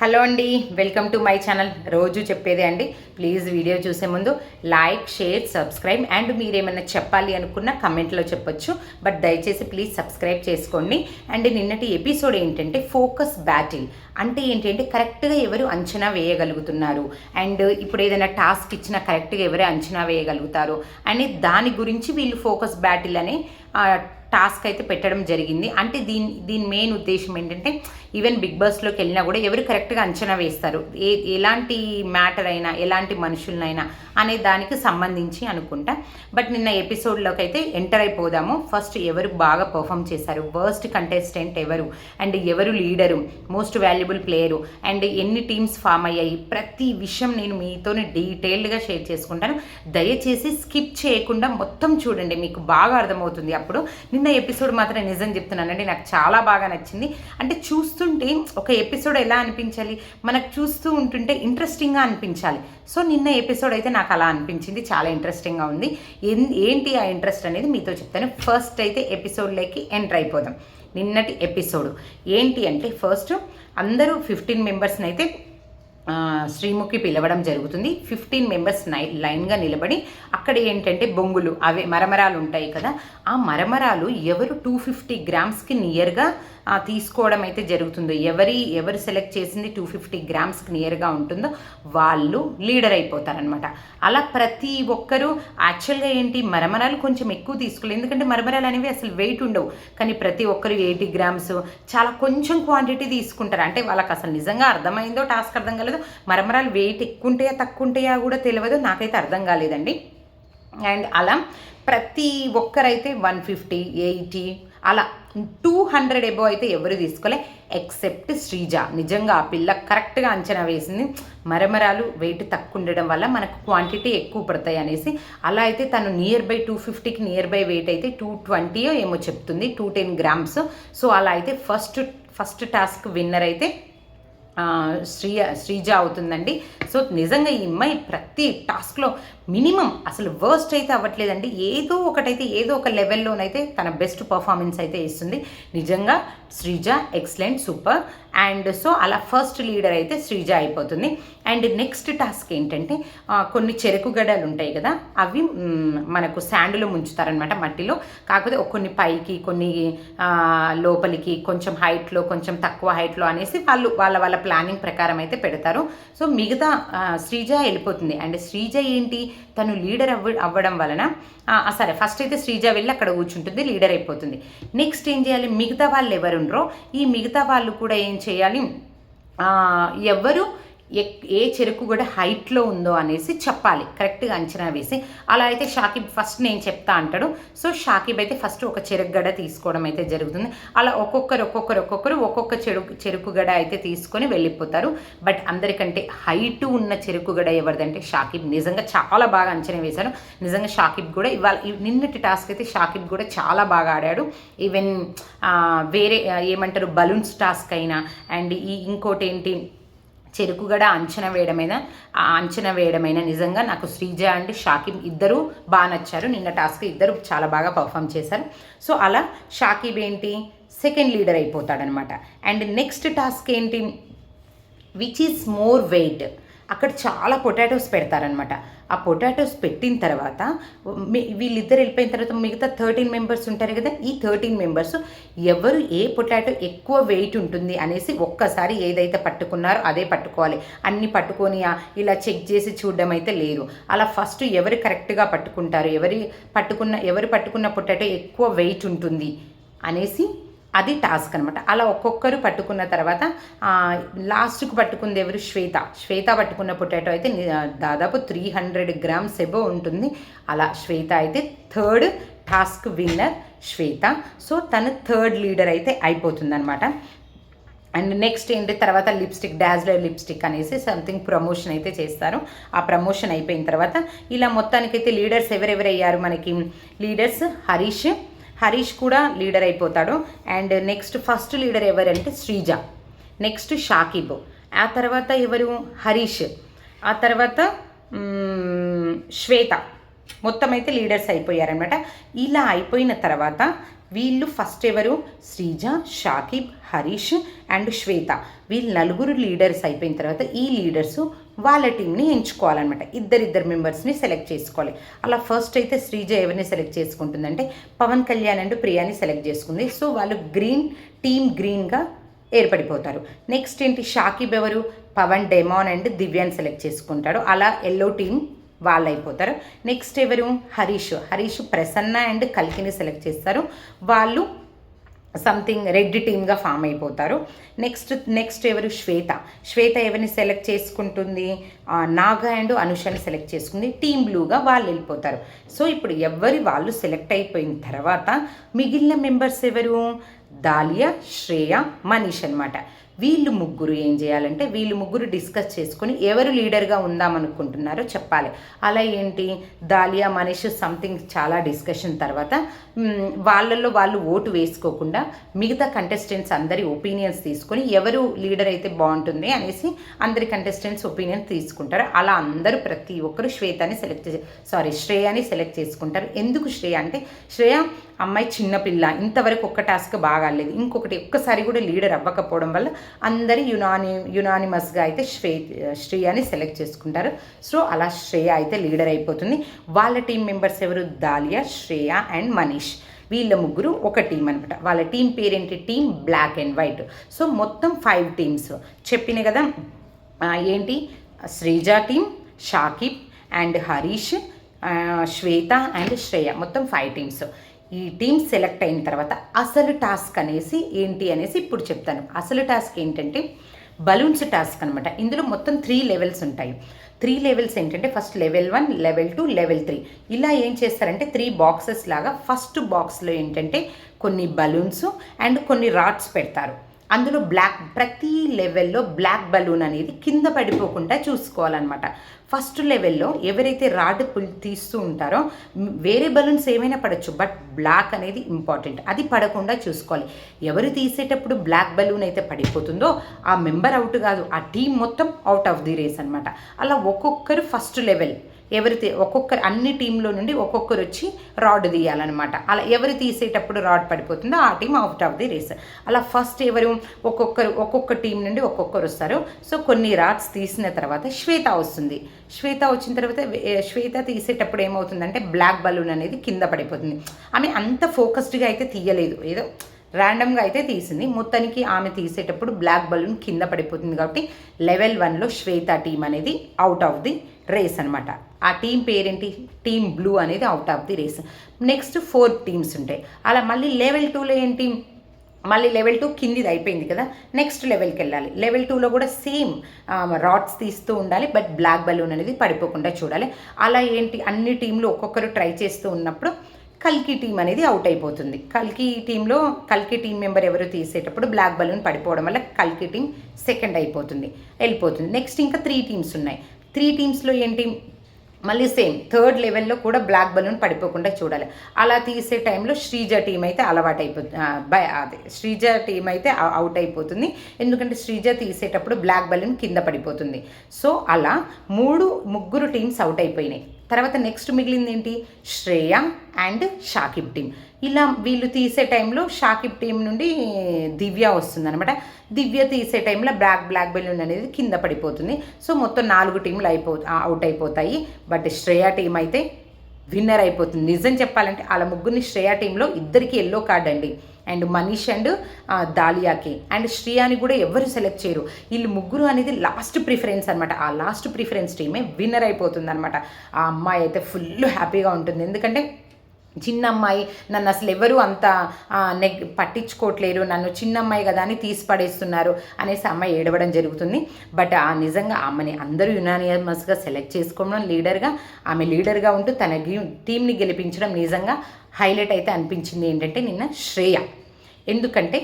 Hello అండి welcome to my channel. రోజు చెప్పేదే అండి ప్లీజ్ వీడియో చూసే ముందు లైక్ షేర్ సబ్స్క్రైబ్ అండ్ మీరేమైనా చెప్పాలి అనుకున్న కమెంట్లో చెప్పొచ్చు. బట్ దయచేసి ప్లీజ్ సబ్స్క్రైబ్ చేసుకోండి. అండ్ నిన్నటి ఎపిసోడ్ ఏంటంటే ఫోకస్ బ్యాటిల్. అంటే ఏంటంటే కరెక్ట్గా ఎవరు అంచనా వేయగలుగుతున్నారు? అండ్ ఇప్పుడు ఏదైనా టాస్క్ ఇచ్చినా కరెక్ట్గా ఎవరు అంచనా వేయగలుగుతారు? అనే దాని గురించి వీళ్ళు ఫోకస్ బ్యాటిల్ అనే టాస్క్ అయితే పెట్టడం జరిగింది. అంటే దీని దీని మెయిన్ ఉద్దేశం ఏంటంటే ఈవెన్ బిగ్ బాస్లోకి వెళ్ళినా కూడా ఎవరు కరెక్ట్గా అంచనా వేస్తారు. ఏ ఎలాంటి మ్యాటర్ అయినా ఎలాంటి మనుషులనైనా అనే దానికి సంబంధించి అనుకుంటా. బట్ నిన్న ఎపిసోడ్లోకి అయితే ఎంటర్ అయిపోదాము. ఫస్ట్ ఎవరు బాగా పర్ఫామ్ చేశారు? వర్స్ట్ కంటెస్టెంట్ ఎవరు? అండ్ ఎవరు leader most valuable player and ఎన్ని టీమ్స్ ఫామ్ అయ్యాయి? ప్రతి విషయం నేను మీతోనే డీటెయిల్డ్గా షేర్ చేసుకుంటాను. దయచేసి స్కిప్ చేయకుండా మొత్తం చూడండి. మీకు బాగా అర్థమవుతుంది అప్పుడు. నిన్న ఎపిసోడ్ మాత్రం నిజం చెప్తున్నానండి. నాకు చాలా బాగా నచ్చింది. అంటే చూస్తుంటే ఒక ఎపిసోడ్ ఎలా అనిపించాలి? మనకు చూస్తూ ఉంటుంటే ఇంట్రెస్టింగ్గా అనిపించాలి. సో నిన్న ఎపిసోడ్ అయితే నాకు అలా అనిపించింది. చాలా ఇంట్రెస్టింగ్గా ఉంది. ఏంటి ఆ ఇంట్రెస్ట్ అనేది మీతో చెప్తాను. ఫస్ట్ అయితే ఎపిసోడ్లోకి ఎంటర్ అయిపోదాం. నిన్నటి ఎపిసోడ్. ఏంటి అంటే ఫస్ట్ అందరూ ఫిఫ్టీన్ మెంబర్స్ని అయితే శ్రీముఖి పిలవడం జరుగుతుంది. ఫిఫ్టీన్ మెంబర్స్ నై లైన్గా నిలబడి అక్కడ ఏంటంటే బొంగులు అవే మరమరాలు ఉంటాయి కదా. ఆ మరమరాలు ఎవరు టూ ఫిఫ్టీ గ్రామ్స్కి నియర్గా తీసుకోవడం అయితే జరుగుతుందో. ఎవరి ఎవరు సెలెక్ట్ చేసింది టూ ఫిఫ్టీ గ్రామ్స్కి నియర్గా ఉంటుందో వాళ్ళు లీడర్ అయిపోతారనమాట అలా ప్రతి ఒక్కరూ యాక్చువల్గా ఏంటి మరమరాలు కొంచెం ఎక్కువ తీసుకోలేదు. ఎందుకంటే మరమరాలు అనేవి అసలు వెయిట్ ఉండవు. కానీ ప్రతి ఒక్కరు ఎయిటీ గ్రామ్స్ చాలా కొంచెం క్వాంటిటీ తీసుకుంటారు. అంటే వాళ్ళకి అసలు నిజంగా అర్థమైందో టాస్క్ అర్థం కాలేదో మరమరాలు వెయిట్ ఎక్కువ ఉంటాయా తక్కువ ఉంటాయా కూడా తెలియదు నాకైతే అర్థం కాలేదండి. అండ్ అలా ప్రతి ఒక్కరైతే వన్ ఫిఫ్టీ ఎయిటీ అలా టూ హండ్రెడ్ ఎబో అయితే ఎవరు తీసుకోలే ఎక్సెప్ట్ శ్రీజ. నిజంగా ఆ పిల్ల కరెక్ట్గా అంచనా వేసింది. మరమరాలు వెయిట్ తక్కువ ఉండడం వల్ల మనకు క్వాంటిటీ ఎక్కువ పడతాయి అనేసి అలా అయితే తను నియర్ బై టూ ఫిఫ్టీకి నియర్ బై వెయిట్ అయితే టూ ట్వంటీయో ఏమో చెప్తుంది టూ టెన్ గ్రామ్స్ సో అలా అయితే ఫస్ట్ ఫస్ట్ టాస్క్ విన్నర్ అయితే శ్రీ శ్రీజ అవుతుందండి. సో నిజంగా ఈ అమ్మాయి ప్రతి టాస్క్లో మినిమం అసలు వర్స్ట్ అయితే అవ్వట్లేదండి. ఏదో ఒకటైతే ఏదో ఒక లెవెల్లోనైతే తన బెస్ట్ పర్ఫార్మెన్స్ అయితే ఇస్తుంది. నిజంగా Sreeja excellent super. And so అలా ఫస్ట్ లీడర్ అయితే శ్రీజ అయిపోతుంది. అండ్ నెక్స్ట్ టాస్క్ ఏంటంటే కొన్ని చెరుకు గడలు ఉంటాయి కదా అవి మనకు శాండ్లో ముంచుతారనమాట మట్టిలో. కాకపోతే కొన్ని పైకి కొన్ని లోపలికి కొంచెం హైట్లో కొంచెం తక్కువ హైట్లో అనేసి వాళ్ళు వాళ్ళ వాళ్ళ ప్లానింగ్ ప్రకారం అయితే పెడతారు. సో మిగతా శ్రీజ వెళ్ళిపోతుంది. అండ్ శ్రీజ ఏంటి తను లీడర్ అవ్వ అవ్వడం వలన సరే ఫస్ట్ అయితే శ్రీజ వెళ్ళి అక్కడ కూర్చుంటుంది లీడర్ అయిపోతుంది. నెక్స్ట్ ఏం చేయాలి? మిగతా వాళ్ళు ఎవరుండ్రో ఈ మిగతా వాళ్ళు కూడా ఏం చేయాలి? ఎవ్వరు ఎవరు ఏ చెరుకు కూడా హైట్లో ఉందో అనేసి చెప్పాలి. కరెక్ట్గా అంచనా వేసి. అలా అయితే షాకిబ్ ఫస్ట్ నేను చెప్తా అంటాడు. సో షాకిబ్ అయితే ఫస్ట్ ఒక చెరుకు గడ తీసుకోవడం అయితే జరుగుతుంది. అలా ఒక్కొక్కరు ఒక్కొక్కరు ఒక్కొక్కరు ఒక్కొక్క చెరుకు చెరుకు గడ అయితే తీసుకొని వెళ్ళిపోతారు. బట్ అందరికంటే హైట్ ఉన్న చెరుకు గడ ఎవరిదంటే షాకిబ్. నిజంగా చాలా బాగా అంచనా వేశారు. నిజంగా షాకిబ్ కూడా ఇవాళ నిన్నటి టాస్క్ అయితే షాకిబ్ కూడా చాలా బాగా ఆడాడు. ఈవెన్ వేరే ఏమంటారు బలూన్స్ టాస్క్ అయినా అండ్ ఈ ఇంకోటి ఏంటి చెరుకుగడ అంచనా వేయడమైన ఆ అంచనా వేయడమైన నిజంగా నాకు శ్రీజ అండ్ షాకిబ్ ఇద్దరు బాగా నచ్చారు. నిన్న టాస్క్ ఇద్దరు చాలా బాగా పర్ఫామ్ చేశారు. సో అలా షాకిబ్ ఏంటి? సెకండ్ లీడర్ అయిపోతాడనమాట. అండ్ నెక్స్ట్ టాస్క్ ఏంటి? Which is more weight. అక్కడ చాలా పొటాటోస్ పెడతారనమాట ఆ పొటాటోస్ పెట్టిన తర్వాత వీళ్ళిద్దరు వెళ్ళిపోయిన తర్వాత మిగతా థర్టీన్ మెంబర్స్ ఉంటారు కదా ఈ థర్టీన్ మెంబర్స్ ఎవరు ఏ పొటాటో ఎక్కువ వెయిట్ ఉంటుంది అనేసి ఒక్కసారి ఏదైతే పట్టుకున్నారో అదే పట్టుకోవాలి. అన్ని పట్టుకొని ఇలా చెక్ చేసి చూడడం అయితే లేదు. అలా ఫస్ట్ ఎవరు కరెక్ట్గా పట్టుకుంటారు? ఎవరి పట్టుకున్న ఎవరు పట్టుకున్న పొటాటో ఎక్కువ వెయిట్ ఉంటుంది అనేసి అది టాస్క్ అనమాట అలా ఒక్కొక్కరు పట్టుకున్న తర్వాత లాస్ట్కు పట్టుకుంది ఎవరు? శ్వేత. శ్వేత పట్టుకున్న పొటాటో అయితే దాదాపు త్రీ హండ్రెడ్ గ్రామ్స్ ఎబో ఉంటుంది. అలా శ్వేత అయితే third task winner Swetha. So తను థర్డ్ లీడర్ అయితే అయిపోతుందనమాట అండ్ నెక్స్ట్ ఏంటి? తర్వాత లిప్స్టిక్ డాజ్లర్ లిప్స్టిక్ అనేసి సంథింగ్ ప్రమోషన్ అయితే చేస్తారు. ఆ ప్రమోషన్ అయిపోయిన తర్వాత ఇలా మొత్తానికైతే లీడర్స్ ఎవరెవరు అయ్యారు మనకి లీడర్స్ హరీష్ హరీష్ కూడా లీడర్ అయిపోతాడు. అండ్ నెక్స్ట్ ఫస్ట్ లీడర్ ఎవరంటే శ్రీజ. నెక్స్ట్ షాకిబ్. ఆ తర్వాత ఎవరు? హరీష్. ఆ తర్వాత శ్వేత. మొత్తం అయితే లీడర్స్ అయిపోయారనమాట ఇలా అయిపోయిన తర్వాత వీళ్ళు ఫస్ట్ ఎవరు? శ్రీజ షాకిబ్ హరీష్ అండ్ శ్వేత. వీళ్ళు నలుగురు లీడర్స్ అయిపోయిన తర్వాత ఈ లీడర్స్ వాళ్ళ టీంని ఎంచుకోవాలన్నమాట. ఇద్దరిద్దరు మెంబర్స్ని సెలెక్ట్ చేసుకోవాలి. అలా ఫస్ట్ అయితే శ్రీజ ఎవరిని సెలెక్ట్ చేసుకుంటుందంటే పవన్ కళ్యాణ్ అండ్ ప్రియాని సెలెక్ట్ చేసుకుంది. సో వాళ్ళు గ్రీన్ టీమ్ గ్రీన్గా ఏర్పడిపోతారు. నెక్స్ట్ ఏంటి? షాకిబ్ ఎవరు? పవన్ డెమాన్ అండ్ దివ్యాని సెలెక్ట్ చేసుకుంటాడు. అలా ఎల్లో టీం వాళ్ళు అయిపోతారు నెక్స్ట్ ఎవరు? హరీష్. హరీష్ ప్రసన్న అండ్ కల్కిని సెలెక్ట్ చేస్తారు. వాళ్ళు సంథింగ్ రెడ్ టీమ్గా ఫామ్ అయిపోతారు. నెక్స్ట్ నెక్స్ట్ ఎవరు? శ్వేత. శ్వేత ఎవరిని సెలెక్ట్ చేసుకుంటుంది? నాగా అండ్ అనుషని సెలెక్ట్ చేసుకుంది. టీమ్ బ్లూగా వాళ్ళు వెళ్ళిపోతారు. సో ఇప్పుడు ఎవరి వాళ్ళు సెలెక్ట్ అయిపోయిన తర్వాత మిగిలిన మెంబర్స్ ఎవరు? దాలియా శ్రేయ మనీష్ అనమాట వీళ్ళు ముగ్గురు ఏం చేయాలంటే వీళ్ళు ముగ్గురు డిస్కస్ చేసుకొని ఎవరు లీడర్గా ఉందామనుకుంటున్నారో చెప్పాలి. అలా ఏంటి? దాలియా మనీష్ సంథింగ్ చాలా డిస్కషన్ తర్వాత వాళ్ళల్లో వాళ్ళు ఓటు వేసుకోకుండా మిగతా కంటెస్టెంట్స్ అందరి ఒపీనియన్స్ తీసుకొని ఎవరు లీడర్ అయితే బాగుంటుంది అనేసి అందరి కంటెస్టెంట్స్ ఒపీనియన్ తీసుకుంటారు. అలా అందరూ ప్రతి ఒక్కరు శ్వేతని సెలెక్ట్ సారీ శ్రేయాని సెలెక్ట్ చేసుకుంటారు. ఎందుకు శ్రేయ అంటే శ్రేయ అమ్మాయి చిన్నపిల్ల ఇంతవరకు ఒక్క టాస్క్ బాగాలేదు. ఇంకొకటి ఒక్కసారి కూడా లీడర్ అవ్వకపోవడం వల్ల అందరి యునాని యునానిమస్గా అయితే శ్రే శ్రేయాని సెలెక్ట్ చేసుకుంటారు. సో అలా శ్రేయ అయితే లీడర్ అయిపోతుంది. వాళ్ళ టీం మెంబర్స్ ఎవరు? దాలియా శ్రేయ అండ్ మనీష్. వీళ్ళ ముగ్గురు ఒక టీం అనమాట వాళ్ళ టీం పేరేంటి? Team black and white so మొత్తం ఫైవ్ టీమ్స్ చెప్పిన కదా ఏంటి? Sreeja team Shakib and Harish Swetha and Shreya. మొత్తం ఫైవ్ టీమ్స్ ఈ టీమ్ సెలెక్ట్ అయిన తర్వాత అసలు టాస్క్ అనేసి ఏంటి అనేసి ఇప్పుడు చెప్తాను. అసలు టాస్క్ ఏంటంటే బలూన్స్ టాస్క్ అనమాట ఇందులో మొత్తం త్రీ లెవెల్స్ ఉంటాయి. త్రీ లెవెల్స్ ఏంటంటే first level one level two level three. ఇలా ఏం చేస్తారంటే త్రీ బాక్సెస్ లాగా ఫస్ట్ బాక్స్లో ఏంటంటే కొన్ని బలూన్స్ అండ్ కొన్ని రాడ్స్ పెడతారు. అందులో బ్లాక్ ప్రతి లెవెల్లో బ్లాక్ బలూన్ అనేది కింద పడిపోకుండా చూసుకోవాలన్నమాట. ఫస్ట్ లెవెల్లో ఎవరైతే రాడ్ పుల్ తీస్తూ ఉంటారో వేరే బలూన్స్ ఏమైనా పడవచ్చు బట్ బ్లాక్ అనేది ఇంపార్టెంట్. అది పడకుండా చూసుకోవాలి. ఎవరు తీసేటప్పుడు బ్లాక్ బలూన్ అయితే పడిపోతుందో ఆ మెంబర్ అవుట్ కాదు ఆ టీం మొత్తం అవుట్ ఆఫ్ ది రేస్ అనమాట అలా ఒక్కొక్కరు ఫస్ట్ లెవెల్. ఎవరి ఒక్కొక్కరు అన్ని టీంలో నుండి ఒక్కొక్కరు వచ్చి రాడ్ తీయాలన్నమాట. అలా ఎవరు తీసేటప్పుడు రాడ్ పడిపోతుందో ఆ team out of the race. అలా ఫస్ట్ ఎవరు ఒక్కొక్కరు ఒక్కొక్క టీం నుండి ఒక్కొక్కరు వస్తారు. సో కొన్ని రాడ్స్ తీసిన తర్వాత శ్వేత వస్తుంది. శ్వేత వచ్చిన తర్వాత శ్వేత తీసేటప్పుడు ఏమవుతుందంటే బ్లాక్ బలూన్ అనేది కింద పడిపోతుంది. ఆమె అంత ఫోకస్డ్గా అయితే తీయలేదు. ఏదో ర్యాండమ్గా అయితే తీసింది. మొత్తానికి ఆమె తీసేటప్పుడు బ్లాక్ బలూన్ కింద పడిపోతుంది కాబట్టి లెవెల్ వన్లో శ్వేత టీం అనేది అవుట్ ఆఫ్ ది రేస్ అనమాట ఆ టీం పేరేంటి? టీం బ్లూ అనేది out of the race next four teams ఉంటాయి. అలా మళ్ళీ లెవెల్ టూలో ఏంటి? మళ్ళీ లెవెల్ టూ కిందిది అయిపోయింది కదా? నెక్స్ట్ లెవెల్కి వెళ్ళాలి. లెవెల్ టూలో కూడా సేమ్ రాడ్స్ um, తీస్తూ ఉండాలి బట్ బ్లాక్ బలూన్ అనేది పడిపోకుండా చూడాలి. అలా ఏంటి? అన్ని టీంలు ఒక్కొక్కరు ట్రై చేస్తూ ఉన్నప్పుడు కల్కి టీం అనేది అవుట్ అయిపోతుంది. కల్కి టీంలో కల్కి టీం మెంబర్ ఎవరు తీసేటప్పుడు బ్లాక్ బలూన్ పడిపోవడం వల్ల కల్కి టీం సెకండ్ అయిపోతుంది వెళ్ళిపోతుంది. నెక్స్ట్ ఇంకా త్రీ టీమ్స్ ఉన్నాయి. త్రీ టీమ్స్లో ఏంటి? మళ్ళీ సేమ్ థర్డ్ లెవెల్లో కూడా బ్లాక్ బలూన్ పడిపోకుండా చూడాలి. అలా తీసే టైంలో శ్రీజ టీం అయితే అలవాటు అయిపోతుంది అదే శ్రీజ టీం అయితే అవుట్ అయిపోతుంది ఎందుకంటే శ్రీజ తీసేటప్పుడు బ్లాక్ బలూన్ కింద పడిపోతుంది. సో అలా మూడు ముగ్గురు టీమ్స్ అవుట్ అయిపోయినాయి తర్వాత నెక్స్ట్ మిగిలింది ఏంటి శ్రేయ అండ్ షాకిబ్ టీం ఇలా వీళ్ళు తీసే టైంలో షాకిబ్ టీం నుండి దివ్య వస్తుంది అనమాట దివ్య తీసే టైంలో బ్లాక్ బ్లాక్ బెలూన్ అనేది కింద పడిపోతుంది. సో మొత్తం నాలుగు టీంలు అయిపో అవుట్ అయిపోతాయి. బట్ శ్రేయ టీం అయితే విన్నర్ అయిపోతుంది. నిజం చెప్పాలంటే వాళ్ళ ముగ్గురిని శ్రేయ టీంలో ఇద్దరికి ఎల్లో కార్డ్ అండి. అండ్ మనీష్ అండ్ దాలియాకి. అండ్ శ్రీయాని కూడా ఎవరు సెలెక్ట్ చేయరు. వీళ్ళు ముగ్గురు అనేది లాస్ట్ ప్రిఫరెన్స్ అనమాట ఆ లాస్ట్ ప్రిఫరెన్స్ టీమే విన్నర్ అయిపోతుంది అనమాట ఆ అమ్మాయి అయితే ఫుల్ హ్యాపీగా ఉంటుంది. ఎందుకంటే చిన్న అమ్మాయి నన్ను అసలు ఎవరు అంత నెగ్ పట్టించుకోవట్లేరు నన్ను చిన్న అమ్మాయి కదా అని తీసి పడేస్తున్నారు అనేసి అమ్మాయి ఏడవడం జరుగుతుంది. బట్ ఆ నిజంగా ఆమెని అందరూ యునానియమస్గా సెలెక్ట్ చేసుకోవడం లీడర్గా ఆమె లీడర్గా ఉంటూ తన టీంని గెలిపించడం నిజంగా హైలైట్ అయితే అనిపించింది ఏంటంటే నిన్న శ్రేయ. ఎందుకంటే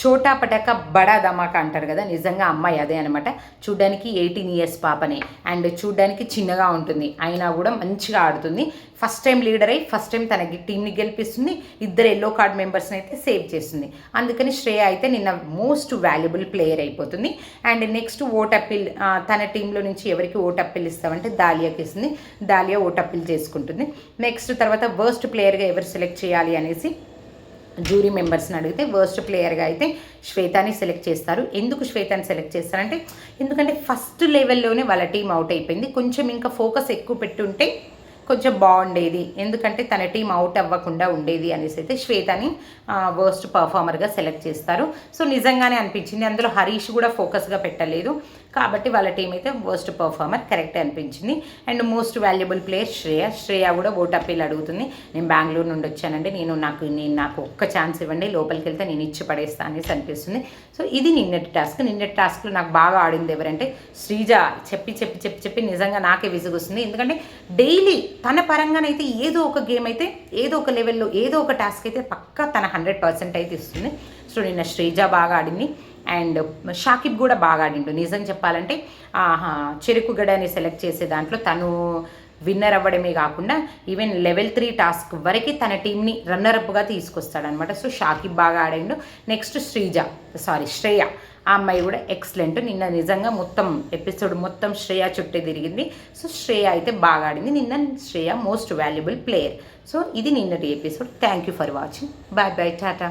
చోటా పటాక బడా ధమాకా అంటారు కదా నిజంగా అమ్మాయి అదే అనమాట చూడ్డానికి ఎయిటీన్ ఇయర్స్ పాపనే. అండ్ చూడ్డానికి చిన్నగా ఉంటుంది. అయినా కూడా మంచిగా ఆడుతుంది. ఫస్ట్ టైం లీడర్ అయి ఫస్ట్ టైం తనకి టీంని గెలిపిస్తుంది. ఇద్దరు ఎల్లో కార్డ్ మెంబర్స్ని అయితే సేవ్ చేస్తుంది. అందుకని శ్రేయ అయితే నిన్న మోస్ట్ వాల్యుబుల్ ప్లేయర్ అయిపోతుంది. అండ్ నెక్స్ట్ ఓట్ అప్పీల్ తన టీంలో నుంచి ఎవరికి ఓట్ అప్పీల్ ఇస్తామంటే దాలియాకి ఇస్తుంది. దాలియా ఓట్ అప్పీల్ చేసుకుంటుంది. నెక్స్ట్ తర్వాత వర్స్ట్ ప్లేయర్గా ఎవరు సెలెక్ట్ చేయాలి అనేసి జూరీ మెంబర్స్ని అడిగితే వర్స్ట్ ప్లేయర్గా అయితే శ్వేతాని సెలెక్ట్ చేస్తారు. ఎందుకు శ్వేతాని సెలెక్ట్ చేస్తారంటే ఎందుకంటే ఫస్ట్ లెవెల్లోనే వాళ్ళ టీం అవుట్ అయిపోయింది. కొంచెం ఇంకా ఫోకస్ ఎక్కువ పెట్టుంటే కొంచెం బాగుండేది. ఎందుకంటే తన టీం అవుట్ అవ్వకుండా ఉండేది అనేసి అయితే శ్వేతని వర్స్ట్ పర్ఫార్మర్గా సెలెక్ట్ చేస్తారు. సో నిజంగానే అనిపించింది. అందులో హరీష్ కూడా ఫోకస్గా పెట్టలేదు. కాబట్టి వాళ్ళ టీం అయితే వర్స్ట్ పర్ఫార్మర్ కరెక్ట్ అనిపించింది. And most valuable player Shreya. Shreya కూడా ఓట్ అప్పీల్ అడుగుతుంది. నేను బెంగళూరు నుండి వచ్చానండి. నేను నాకు నేను నాకు ఒక్క ఛాన్స్ ఇవ్వండి. లోపలికి వెళ్తే నేను ఇచ్చి పడేస్తా అనేసి అనిపిస్తుంది. సో ఇది నిన్నటి టాస్క్ నిన్నటి టాస్క్లో నాకు బాగా ఆడింది ఎవరంటే శ్రీజ. చెప్పి చెప్పి చెప్పి చెప్పి నిజంగా నాకే విసుగొస్తుంది. ఎందుకంటే డైలీ తన పరంగానైతే ఏదో ఒక గేమ్ అయితే ఏదో ఒక లెవెల్లో ఏదో ఒక టాస్క్ అయితే పక్కా తన హండ్రెడ్ పర్సెంట్ అయితే ఇస్తుంది. సో నిన్న శ్రీజ బాగా ఆడింది. అండ్ షాకిబ్ కూడా బాగా ఆడిండు. నిజం చెప్పాలంటే ఆహా, చెరుకు గడని సెలెక్ట్ చేసే దాంట్లో తను విన్నర్ అవ్వడమే కాకుండా ఈవెన్ లెవెల్ త్రీ టాస్క్ వరకు తన టీంని రన్నర్ అప్గా తీసుకొస్తాడనమాట సో షాకిబ్ బాగా ఆడిండు. Next Sreeja sorry Shreya. ఆ అమ్మాయి కూడా ఎక్సలెంట్. నిన్న నిజంగా మొత్తం ఎపిసోడ్ మొత్తం శ్రేయ చుట్టే తిరిగింది. సో శ్రేయ అయితే బాగా ఆడింది. నిన్న Shreya most valuable player so ఇది నిన్నటి episode. Thank you for watching bye bye tata